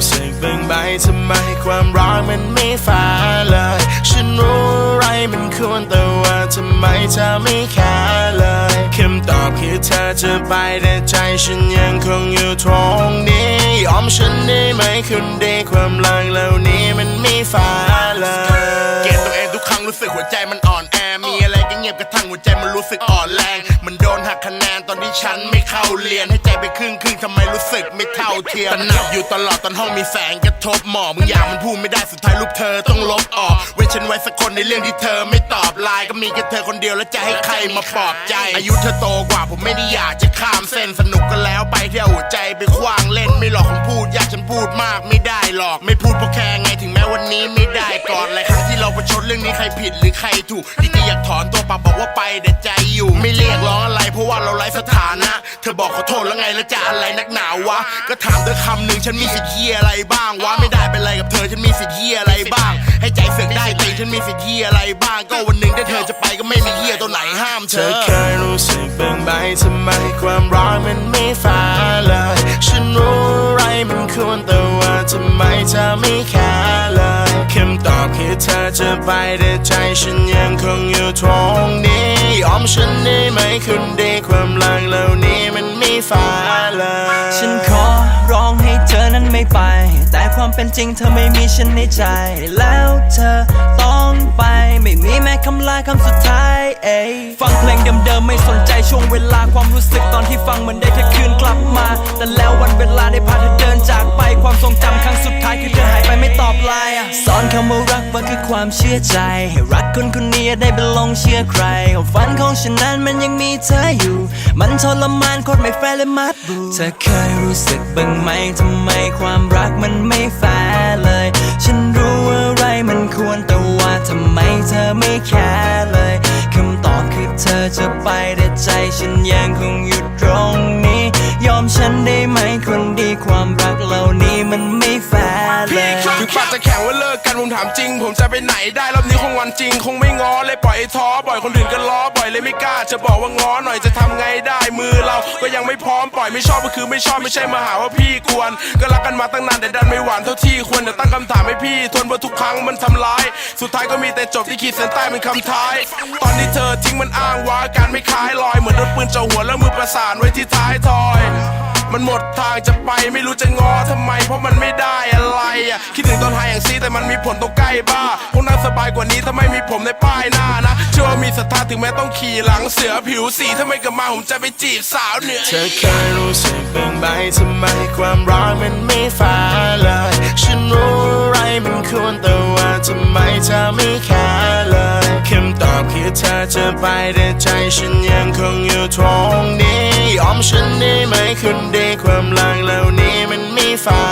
รู้สึกบ้างไหมทำไมความรักมันไม่ฟ้าเลย ฉันรู้อะไรมันควรแต่ว่าทำไมเธอไม่แค่เลยคำตอบคือเธอจะไปแต่ใจฉันยังคงอยู่ตรงนี้ยอมฉันได้ไหมคุณดีความรักเหล่านี้มันไม่ฟ้าเลย เกลียดตัวเองทุกครั้งรู้สึกหัวใจมัน รู้สึกอ่อนแรง มันโดนหักคะแนนตอนที่ฉันไม่เข้าเรียนให้ใจไปครึ่งครึ่งทำไมรู้สึกไม่เท่าเทียมตระหนักอยู่ตลอดตอนห้องมีแสงกระทบหมอกมึงอย่างมันพูดไม่ได้สุดท้ายรูปเธอต้องลบออก เว้นฉันไว้สักคนในเรื่องที่เธอไม่ตอบไลน์ก็มีแค่เธอคนเดียวแล้วจะให้ใครมาปลอบใจ อายุเธอโตกว่าผมไม่ได้อยากจะข้ามเส้นสนุกก็แล้วไปเที่เอาหัวใจไปคว้างเล่นไม่หลอกคำพูดอยากฉันพูดมากไม่ได้หรอกไม่พูดเพราะแค่ เรื่องนี้ใครผิดหรือใครถูกจริงๆอยากถอนตัวปากบอกว่าไปแต่ใจอยู่ไม่เรียกร้องอะไร เพราะว่าเราไร้สถานะ เธอบอกขอโทษแล้วไงแล้วจะอะไรนักหนาวะ ก็ถามด้วยคำหนึ่งฉันมีสิทธิ์เฮียอะไรบ้างวะไม่ได้เป็นไรกับเธอฉันมีสิทธิ์เฮียอะไรบ้าง ให้ใจเสือกได้ตีฉันมีสิทธิ์เฮียอะไรบ้าง ก็วันหนึ่งถ้าเธอจะไปก็ไม่มีเฮียตัวไหนห้ามเธเธอเคยรู้สึกบ้างไหมทำไมความรักมันไม่ฟ้าเลยฉันรู้ไรมันควรแต่ว่าทำไมเธอไม่แค่เเธอจะไปแต่ใจฉันยังคงอยู่ตรงนี้ยอมฉันได้ไหมคุณดีความรักเหล่านี้มันไม่ฟ้าเลย ฉันขอร้องให้เธอนั้นไม่ไป แต่ความเป็นจริงเธอไม่มีฉันในใจ แล้วเธอต้องไปไม่มีแม้คำลาคำสุดท้ายเอยฟังเพลงเดิมๆไม่สนใจช่วงเวลาความรู้สึกตอนที่ฟังมันได้แค่คืนกลับ แต่แล้ววันเวลาได้พาเธอเดินจากไปความทรงจำครั้งสุดท้ายคือเธอหายไปไม่ตอบไลน์อะสอนคำว่ารักว่าคือความเชื่อใจ ให้รักคนคนนี้ได้ไปหลงเชื่อใครความฝันของฉันนั้นมันยังมีเธออยู่ มันทรมานโคตรไม่แฟร์และมัดบูเธอเคยรู้สึกบ้างไหมทำไมความรักมันไม่แฟร์เลย ฉันรู้อะไรมันควรแต่ว่าทำไมเธอไม่แคร์เลยคำตอบคือเธอจะไปแต่ใจฉันยังคงอยู่ ผมถามจริง ผมจะไปไหนได้รอบนี้คงวันจริง คงไม่ง้อเลยปล่อยให้ท้อปล่อยคนอื่นก็ล้อปล่อยเลยไม่กล้า จะบอกว่าง้อหน่อยจะทำไงได้มือเราก็ยังไม่พร้อมปล่อยไม่ชอบก็คือไม่ชอบไม่ใช่มาหาว่าพี่กวน ก็รักกันมาตั้งนานแต่ดันไม่หวานเท่าที่ควรจะตั้งคำถามให้พี่ ทนว่าทุกครั้งมันทำร้าย สุดท้ายก็มีแต่จบที่ขีดเส้นใต้เป็นคำท้าย ตอนที่เธอทิ้งมันอ้างว่าอาการไม่คล้ายลอยเหมือนโดนปืนเจาะหัวแล้วมือประสานไว้ที่ท้ายทอย มันหมดทางจะไปไม่รู้จะงอทำไม เพราะมันไม่ได้อะไรอะคิดถึงตอนหายอย่างซีแต่มันมีผลตรงใกล้บ้าคงน่าสบายกว่านี้ถ้าไม่มีผมในป้ายหน้านะเชื่อว่ามีศรัทธาถึงแม้ต้องขี่หลังเสือผิวสีถ้าไม่กลับมาผมจะไปจีบสาวเหนือเธอเคยรู้สึกบ้างไหมทำไมความรักมันไม่ฟ้าเลย เธอจะไปแต่ใจฉันยังคงอยู่ตรงนี้ยอมฉันได้ไหมคุณดีความรักเหล่านี้มันไม่ฟ้า